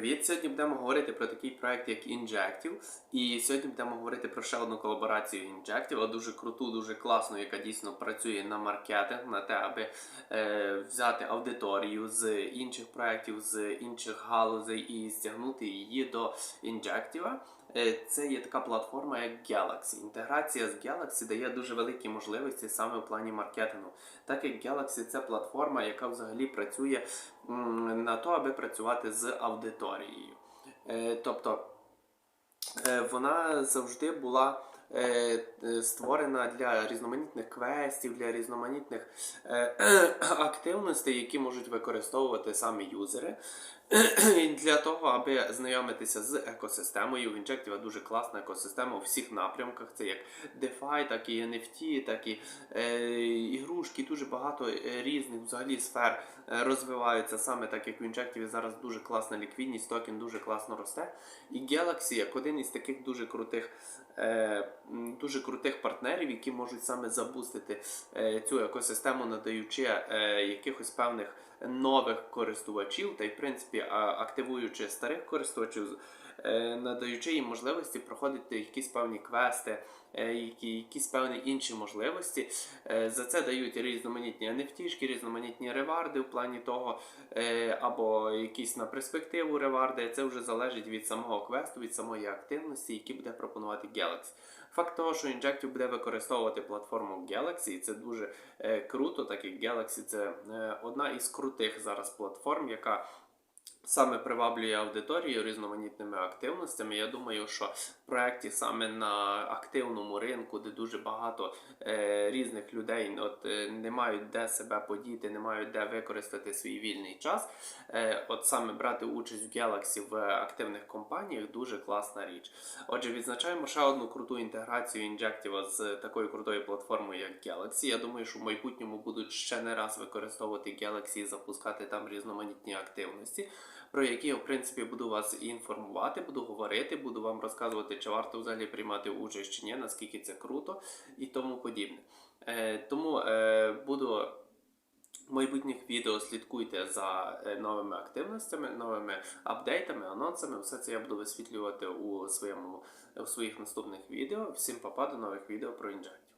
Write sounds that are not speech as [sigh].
привіт! Сьогодні будемо говорити про такий проект, як Injective. І сьогодні будемо говорити про ще одну колаборацію Injective, дуже круту, дуже класну, яка дійсно працює на маркетинг, на те, аби е, взяти аудиторію з інших проєктів, з інших галузей і стягнути її до Injective. Е, Це є така платформа, як Galaxy. Інтеграція з Galaxy дає дуже великі можливості саме в плані маркетингу. Так як Galaxy це платформа, яка взагалі працює на то, аби працювати з аудиторією. Е, Тобто е, вона завжди була створена для різноманітних квестів, для різноманітних е, [clears throat] активностей, які можуть використовувати саме юзери. Для того, аби знайомитися з екосистемою, в інжектіва дуже класна екосистема у всіх напрямках. Це як DeFi, так і NFT, так і е, ігрушки, багато е, різних взагалі сфер е, розвиваються саме так, як в Injective зараз дуже класна ліквідність, токен дуже класно росте. І Galaxy як один із таких дуже крутих, е, дуже крутих партнерів, які можуть саме забустити цю екосистему, надаючи якихось певних нових користувачів, та й в принципі активуючи старих користувачів, е, надаючи їм можливості проходити якісь певні квести, е, які, якісь певні інші можливості. Е, За це дають різноманітні NFT, різноманітні реварди в плані того, або якісь на перспективу реварди. Це вже залежить від самого квесту, від самої активності, які буде пропонувати Galaxy. Факт того, що Injective буде використовувати платформу Galaxy, це дуже круто, так як Galaxy це одна із крутих зараз платформ, яка саме приваблює аудиторію різноманітними активностями. Я думаю, що в проєкті саме на активному ринку, де дуже багато е, різних людей от, е, не мають де себе подіти, не мають де використати свій вільний час. Е, от саме брати участь в Galaxy в активних компаніях дуже класна річ. Отже, відзначаємо ще одну круту інтеграцію Injective з такою крутою платформою, як Galaxy. Я думаю, що в майбутньому будуть ще не раз використовувати Galaxy і запускати там різноманітні активності, про які я в принципі буду вас інформувати, буду говорити, буду вам розказувати, чи варто взагалі приймати участь чи ні, наскільки це круто і тому подібне. Е, тому е, буду в майбутніх відео слідкуйте за е, новими активностями, новими апдейтами, анонсами. Все це я буду висвітлювати у своєму у своїх наступних відео. Всім папа, до нових відео про інжект.